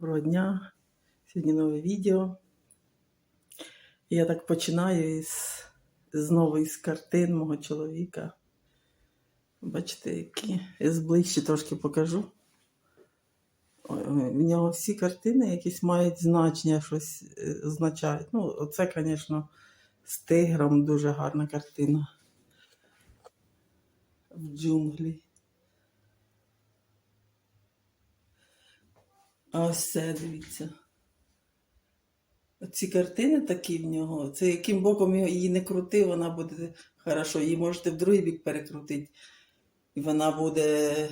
Доброго дня. Сьогодні нове відео. Я так починаю із, знову із картин мого чоловіка. Бачите, які. Я зближче трошки покажу. В нього всі картини якісь мають значення, щось е, означають. Ну, оце, звісно, з тигром дуже гарна картина. В джунглі. А ось це, дивіться. Ці картини такі в нього. Це яким боком її не крути, вона буде хорошо. Її можете в другий бік перекрутити. І вона буде.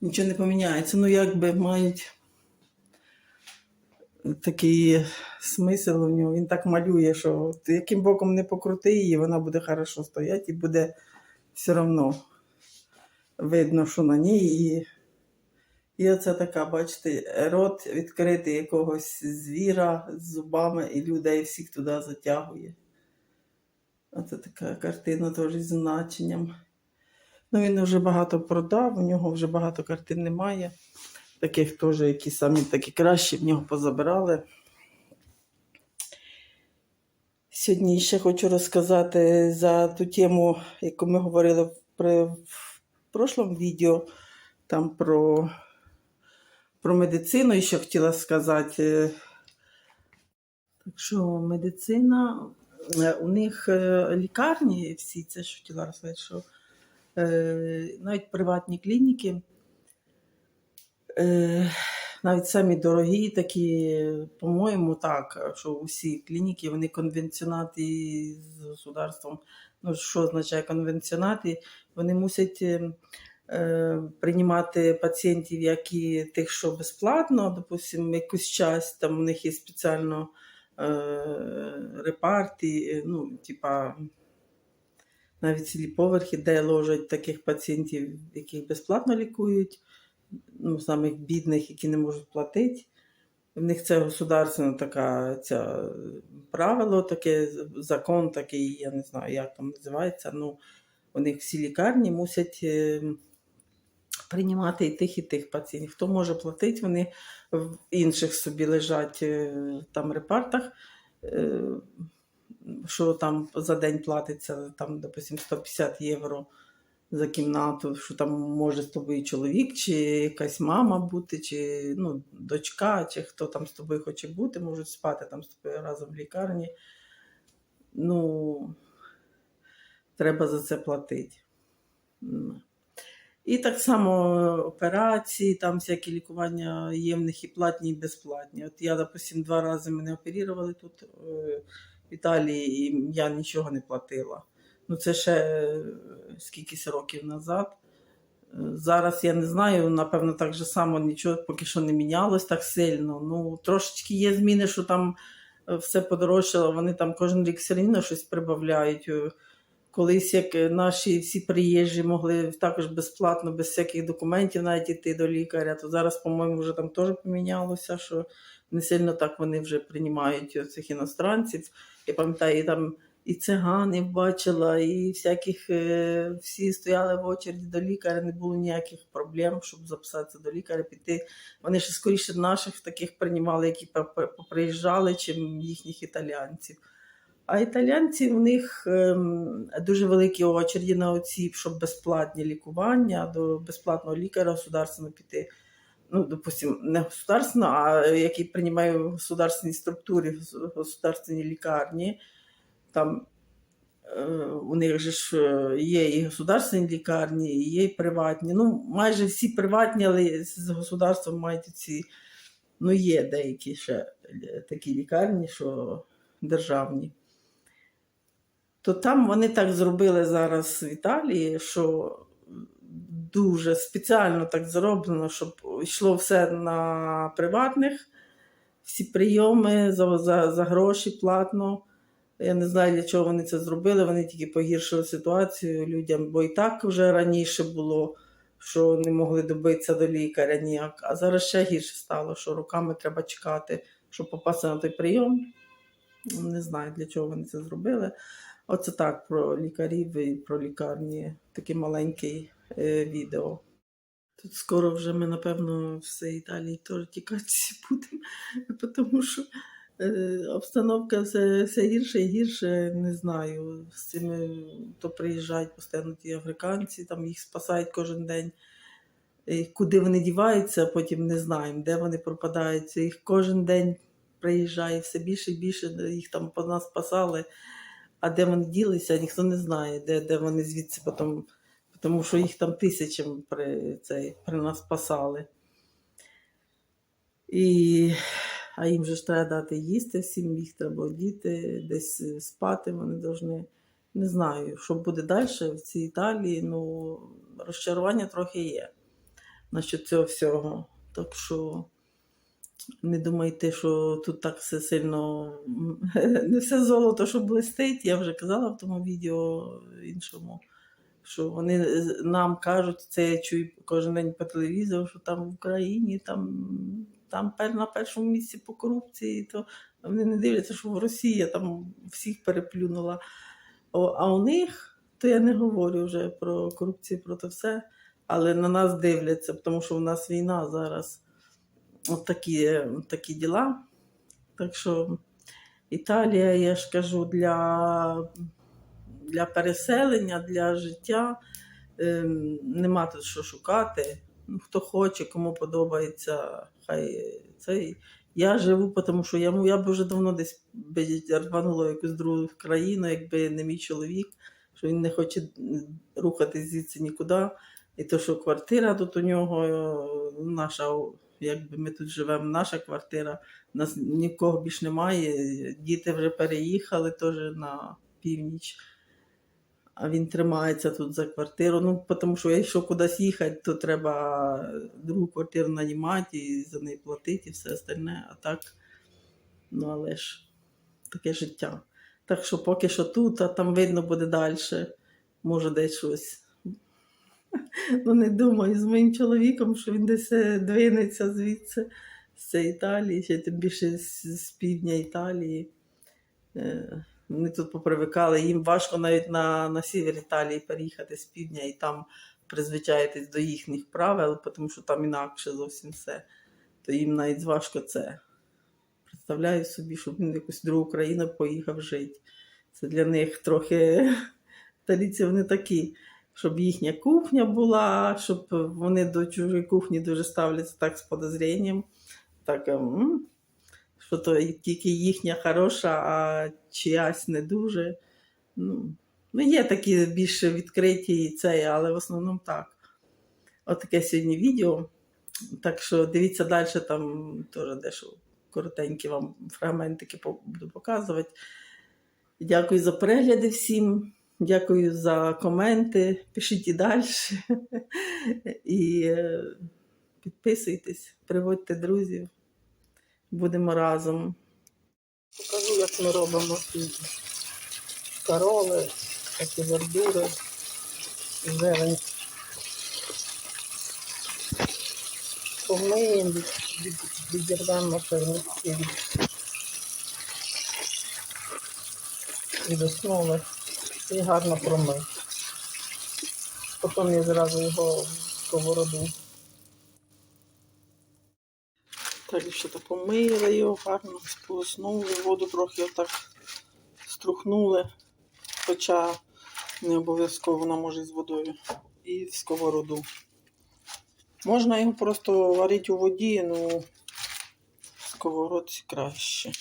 Нічого не поміняється. Ну, якби мають такий смисл у нього. Він так малює, що яким боком не покрути її, вона буде хорошо стояти і буде все одно видно, що на ній. І і оце така, бачите, рот відкритий якогось звіра з зубами, і людей всіх туди затягує. Оце така картина теж з значенням. Ну, він вже багато продав, у нього вже багато картин немає. Таких теж, які самі такі кращі, в нього позабирали. Сьогодні ще хочу розказати за ту тему, яку ми говорили в, в прошлому відео, там про про медицину ще хотіла сказати. Так що медицина, е, у них е, лікарні всі, це що хотіла розказати, що е, навіть приватні клініки, навіть самі дорогі, такі, по-моєму, так, що усі клініки, вони конвенціонати з государством. Ну, що означає конвенціонати? Вони мусять. Е, приймати пацієнтів, які тих, що безплатно, допустимо, якусь час, там у них є спеціально е, репарти, е, ну, типа навіть цілі поверхи, де ложать таких пацієнтів, яких безплатно лікують, ну, самих бідних, які не можуть платити. В них це государственна така ця правило, таке закон такий, я не знаю, як там називається. Ну, у них всі лікарні мусять е, приймати і тих, і тих пацієнтів. Хто може платити, вони в інших собі лежать е, там репартах, е, що там за день платиться, там, допустим, 150 євро за кімнату, що там може з тобою чоловік, чи якась мама бути, чи ну, дочка, чи хто там з тобою хоче бути, можуть спати там з тобою разом в лікарні. Ну, треба за це платити. І так само операції, там всякі лікування є в них і платні, і безплатні. От я, допустим, два рази мене оперували тут е, в Італії, і я нічого не платила. Ну, це ще е, скількись років назад. Е, Зараз я не знаю, напевно, так же само нічого поки що не мінялось так сильно. Ну, трошечки є зміни, що там е, все подорожчало, вони там кожен рік все рівно щось прибавляють. Е, Колись як е, наші всі приїжджі могли також безплатно, без всяких документів навіть йти до лікаря, то зараз, по-моєму, вже там теж помінялося, що не сильно так вони вже приймають цих іностранців. Я пам'ятаю, і там і циганів бачила, і всяких е, всі стояли в очереді до лікаря, не було ніяких проблем, щоб записатися до лікаря, піти. Вони ще скоріше наших таких приймали, які поприїжджали, чим їхніх італіянців. А італійці в них ем, дуже великі очереді на оці, щоб безплатні лікування до безплатного лікаря государственно піти. Ну, допустим, не государственно, а який приймає в государственній структурі, в государственній лікарні. Там е, у них же ж е, є і государственні лікарні, і є і приватні. Ну, майже всі приватні, але з государством мають ці. Ну, є деякі ще е, такі лікарні, що державні то там вони так зробили зараз в Італії, що дуже спеціально так зроблено, щоб йшло все на приватних, всі прийоми за, за, за гроші платно. Я не знаю, для чого вони це зробили. Вони тільки погіршили ситуацію людям, бо і так вже раніше було, що не могли добитися до лікаря ніяк. А зараз ще гірше стало, що руками треба чекати, щоб попасти на той прийом. Не знаю, для чого вони це зробили. Оце так про лікарів і про лікарні. Таке маленьке відео. Тут скоро вже ми, напевно, все Італії теж тікати будемо, тому що е, обстановка все, все гірше і гірше, не знаю. З цими то приїжджають постійно ті африканці, там їх спасають кожен день. І куди вони діваються, потім не знаємо, де вони пропадають. Їх кожен день приїжджає все більше і більше, їх там по нас спасали. А де вони ділися, ніхто не знає, де, де вони звідси потім, тому що їх там тисячами при, цей, при нас спасали. І, а їм же ж треба дати їсти, всім їх треба одіти, десь спати вони повинні. Не знаю, що буде далі в цій Італії. Ну, розчарування трохи є насчет цього всього. Так що не думайте, що тут так все сильно не все золото, що блистить. Я вже казала в тому відео іншому, що вони нам кажуть, це я чую кожен день по телевізору, що там в Україні там, там на першому місці по корупції, то вони не дивляться, що в Росії там всіх переплюнула. А у них, то я не говорю вже про корупцію, про те все, але на нас дивляться, тому що в нас війна зараз. От такі, от такі діла. Так що Італія, я ж кажу, для, для переселення, для життя ем, нема тут що шукати. Ну, хто хоче, кому подобається, хай цей. Я живу, тому що я, я б вже давно десь рванула якусь другу країну, якби не мій чоловік, що він не хоче рухатись звідси нікуди. І то, що квартира тут у нього, наша, якби ми тут живемо, наша квартира, нас нікого більш немає. Діти вже переїхали теж на північ. А він тримається тут за квартиру. Ну, тому що якщо кудись їхати, то треба другу квартиру нанімати і за неї платити і все остальне. А так, ну але ж таке життя. Так що поки що тут, а там видно буде далі. Може десь щось. Ну, не думаю, з моїм чоловіком, що він десь е, двинеться звідси, з цієї Італії, ще тим більше з, півдня Італії. Е, Вони тут попривикали, їм важко навіть на, на сівер Італії переїхати з півдня і там призвичаїтись до їхніх правил, тому що там інакше зовсім все. То їм навіть важко це. Представляю собі, щоб він в якусь другу країну поїхав жити. Це для них трохи італійці вони такі щоб їхня кухня була, щоб вони до чужої кухні дуже ставляться так з подозрінням. Так, що то тільки їхня хороша, а чиясь не дуже. Ну, ну є такі більш відкриті і але в основному так. От таке сьогодні відео. Так що дивіться далі, там теж дещо коротенькі вам фрагментики буду показувати. Дякую за перегляди всім. Дякую за коменти. Пишіть і далі. І е, підписуйтесь, приводьте друзів. Будемо разом. Покажу, як ми робимо ці короли, такі вердури, зелень. Помиємо, від, від, відірвемо від, від основи і гарно промив. Потім я зразу його сковороду. Так, ще так помили його гарно, сполоснули, воду трохи отак струхнули, хоча не обов'язково вона може з водою. І в сковороду. Можна його просто варити у воді, ну в сковородці краще.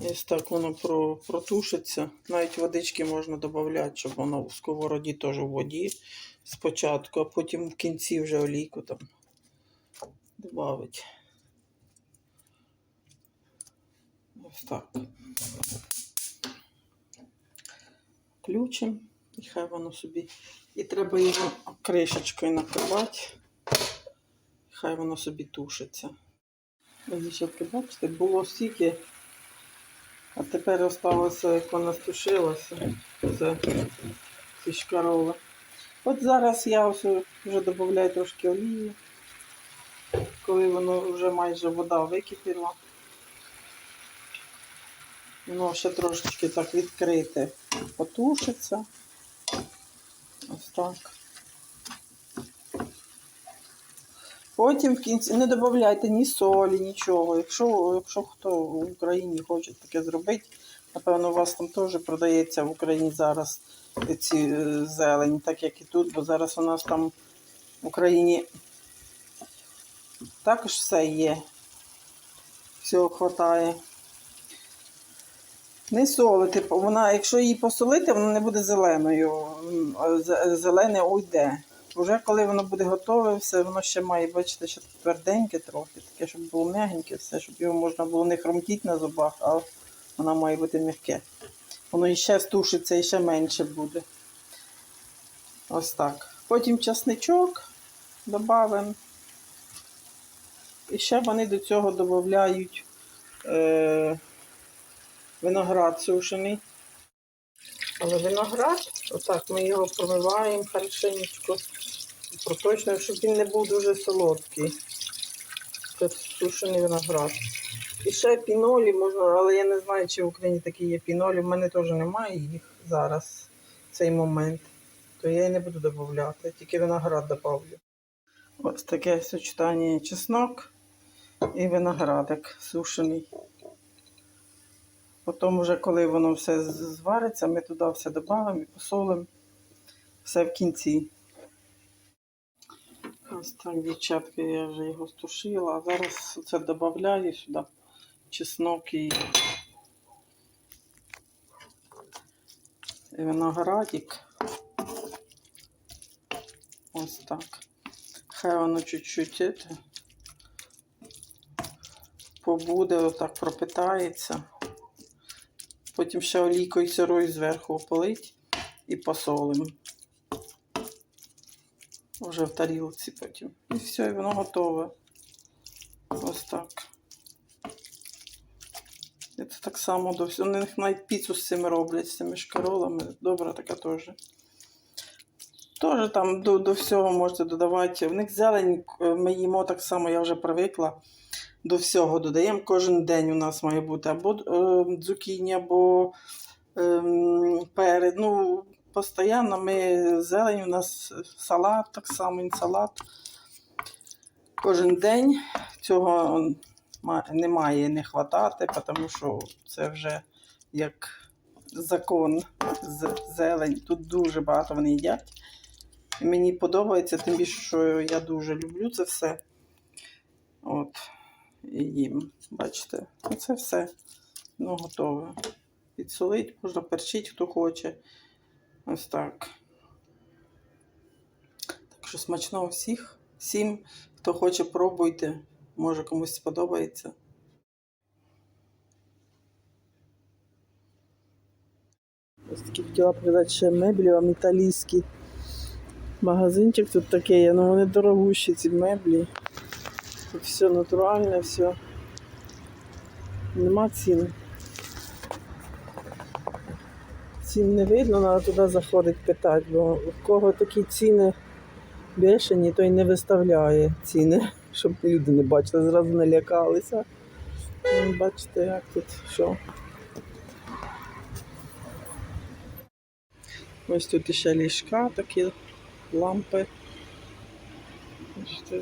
Ось так воно про, протушиться. Навіть водички можна додати, щоб воно в сковороді теж у воді спочатку, а потім в кінці вже олійку там додати. Ось так. Включимо, і хай воно собі. І треба його кришечкою накривати. Хай воно собі тушиться. Дівчатки, бачите, було стільки. А тепер осталося, як вона стушилася. Це ці шкароли. От зараз я ось вже додаю трошки олії, коли воно вже майже вода википіла. Воно ще трошечки так відкрите, потушиться. Ось так. Потім в кінці не додавайте ні солі, нічого. Якщо, якщо хто в Україні хоче таке зробити, напевно, у вас там теж продається в Україні зараз ці е, зелень, так як і тут, бо зараз у нас там в Україні також все є. Всього хватає. Не солити, вона, якщо її посолити, вона не буде зеленою. А Зелене уйде. Вже коли воно буде готове, все, воно ще має, бачите, ще тверденьке трохи, таке, щоб було м'ягеньке, все, щоб його можна було не хромтіти на зубах, а воно має бути м'яке. Воно іще стушиться і ще менше буде. Ось так. Потім часничок додаємо. І ще вони до цього додають е, виноград сушений. Але виноград, отак ми його промиваємо хорошенько, проточно, щоб він не був дуже солодкий. Це сушений виноград. І ще пінолі можна, але я не знаю, чи в Україні такі є пінолі. В мене теж немає їх зараз, в цей момент. То я і не буду додавати, тільки виноград добавлю. Ось таке сочетання чеснок і виноградик сушений. Потім, вже коли воно все звариться, ми туди все додамо і посолимо. Все в кінці. Ось так, дівчатки, я вже його стушила, а зараз це додаю сюди чеснок і, виноградик. Ось так. Хай воно чуть-чуть побуде, отак пропитається. Потім ще олійкою сирою зверху полить і посолимо. Уже в тарілці потім. І все, і воно готове. Ось так. І Це так само до всього. Вони навіть піцу з цими роблять, з цими шкаролами. Добра така теж. Теж там до, до всього можете додавати. В них зелень е, ми їмо так само, я вже привикла. До всього додаємо. Кожен день у нас має бути або е, цукіні, або е, перед. Ну, постійно ми зелень, у нас салат, так само салат. Кожен день цього ма- не хватати, тому що це вже як закон зелень. Тут дуже багато вони їдять. І мені подобається, тим більше, що я дуже люблю це все. От, і їм, бачите, це все ну, готове. Підсолить, можна перчить, хто хоче. Ось так. Так що смачного всіх. Всім, хто хоче, пробуйте. Може комусь сподобається. Ось таки хотіла продати ще меблі вам італійські. Магазинчик тут такий, є, ну вони дорогущі, ці меблі. Тут все натуральне, все. Нема цін. Цін не видно, треба туди заходить питати, бо в кого такі ціни бешені, той не виставляє ціни, щоб люди не бачили, зразу налякалися. Ну, Бачите, як тут що. Ось тут ще ліжка такі, лампи. Бачите,